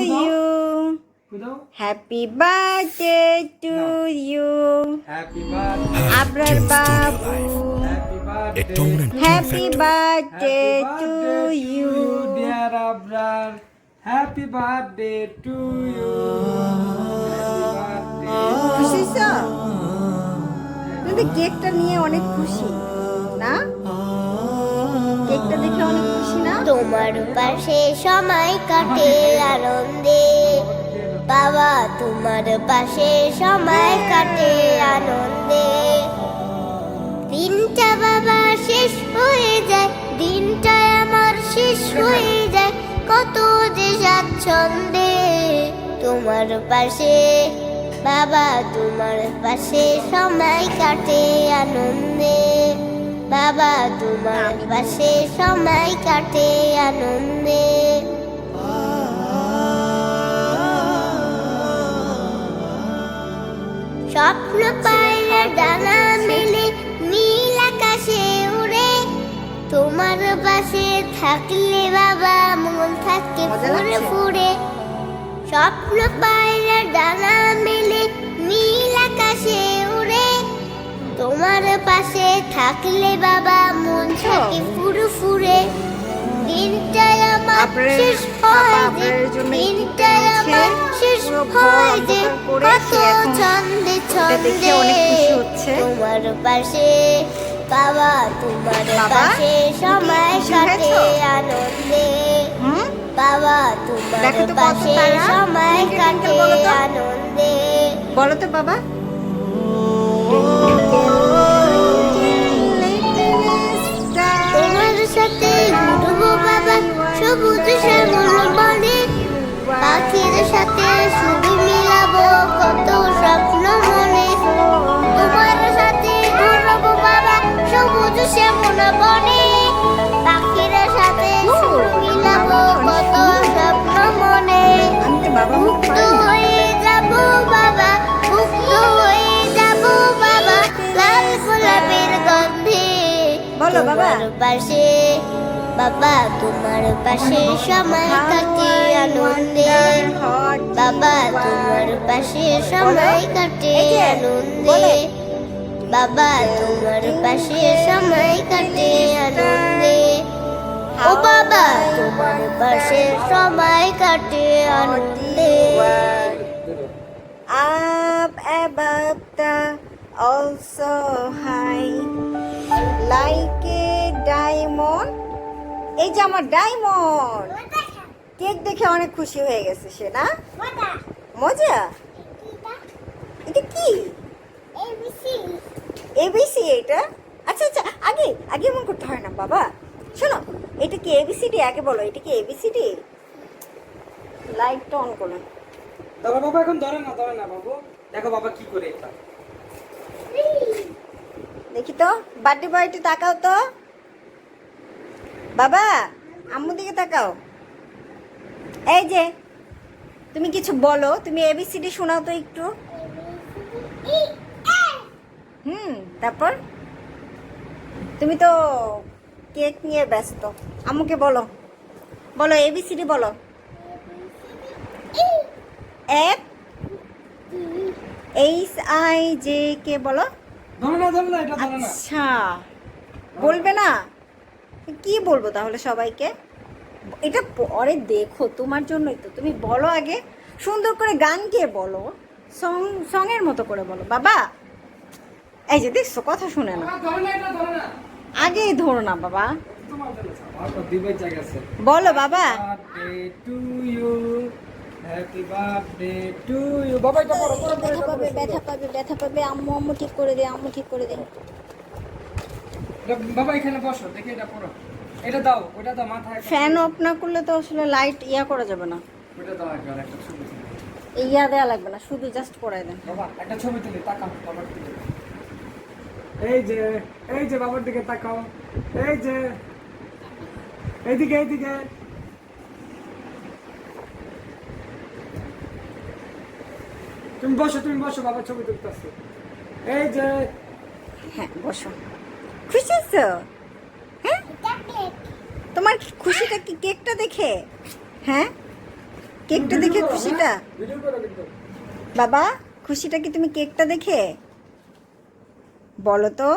you. Happy birthday to you. Happy birthday Abrar Babu. Happy birthday Etong Happy birthday to you. Dear Abrar happy birthday to you খুশি তো কেকটা নিয়ে অনেক খুশি না দেখে অনেক খুশি না? তোমার পাশে সময় কাটে আনন্দে। বাবা, তোমার পাশে সময় কাটে আনন্দে। দিনটা বাবা শেষ হয়ে যায়, দিনটা আমার শেষ হয়ে যায়। কত যে স্বাচ্ছন্দে তোমার পাশে বাবা, তোমার পাশে সময় কাটে আনন্দে। বাবা তোমার পাশে সময় কাটে আনন্দে। স্বপ্ন পায়রা ডানা মেলে নীল আকাশে উড়ে। তোমার পাশে থাকলে বাবা মন থাকে ফুরে ফুরে স্বপ্ন পায়রা ডানা মেলে তোমার পাশে থাকলে বাবা মন থাকে ফুরু ফুরে দিনটা আমার শেষ হয় যে আপনার জন্য একটু দিনটা পেয়েছে। আমার শেষ হয় যে কত ছন্দে ছন্দে হচ্ছে। তোমার পাশে বাবা তোমার পাশে সময় কাটে আনন্দে। বাবা তোমার পাশে সময় কাটে। আনন্দে। বলো তো বাবা। something. তোমার পাশে বাবা তোমার পাশে সময় কাটে আনন্দে। বাবা তোমার পাশে সময় কাটে আনন্দে। বাবা তোমার পাশে সময় কাটে আনন্দে। ও বাবা তোমার পাশে সময় কাটে আনন্দে। Up above the also high like এই যে আমার ডায়মন্ড। কেক দেখে অনেক খুশি হয়ে গেছে সে না? মজা। এটা কি? এবিসি এটা আচ্ছা আচ্ছা আগে আগে এমন করতে হয় না বাবা। শোনো এটা কি এবিসিডি আগে বলো এটা কি এবিসিডি লাইটটা অন করুন তারপর বাবা এখন ধরে না ধরে না বাবু। দেখো বাবা কি করে এটা। দেখি তো বার্থডে বয়টি তাকাও তো। বাবা আম্মু দিকে তাকাও। এই যে তুমি কিছু বলো তুমি এবিসিডি শোনাও তো একটু। হুম তারপর? তুমি তো কেক নিয়ে ব্যস্ত। আম্মুকে বলো। বলো এবিসিডি বলো। F H I J K বলো। আচ্ছা। বলবে না? কি বলব তাহলে সবাইকে? এটা পরে দেখো তোমার জন্যই তো। তুমি বলো আগে সুন্দর করে গান গিয়ে বলো সং সঙের মতো করে বলো। বাবা এই যে দেখছ কথা শুনে না আগে ধরে না বাবা বলো বাবা ব্যথা পাবে ব্যথা পাবে ব্যথা পাবে আম্মু আম্মু ঠিক করে দে আম্মু ঠিক করে দে বাবা এখানে বসো দেখে এটা পড়ো। এটা দাও ওটা দাও মাথায় ফ্যান অফ না করলে তো আসলে লাইট ইয়া করা যাবে না। ওটা দাও একবার একটা ছবি তুলি ইয়া দেওয়া লাগবে না শুধু জাস্ট পড়াই দেন। বাবা একটা ছবি তুলি তাকাও বাবার দিকে। এই যে এই যে বাবার দিকে তাকাও। এই যে এইদিকে এইদিকে। তুমি বসো তুমি বসো বাবার ছবি তুলতেছো। এই যে হ্যাঁ বসো। খুশি আছো তোমার খুশিটা কি কেকটা দেখে? হ্যাঁ? কেকটা দেখে খুশিটা? বাবা, খুশিটা কি তুমি কেকটা দেখে? বলো তো।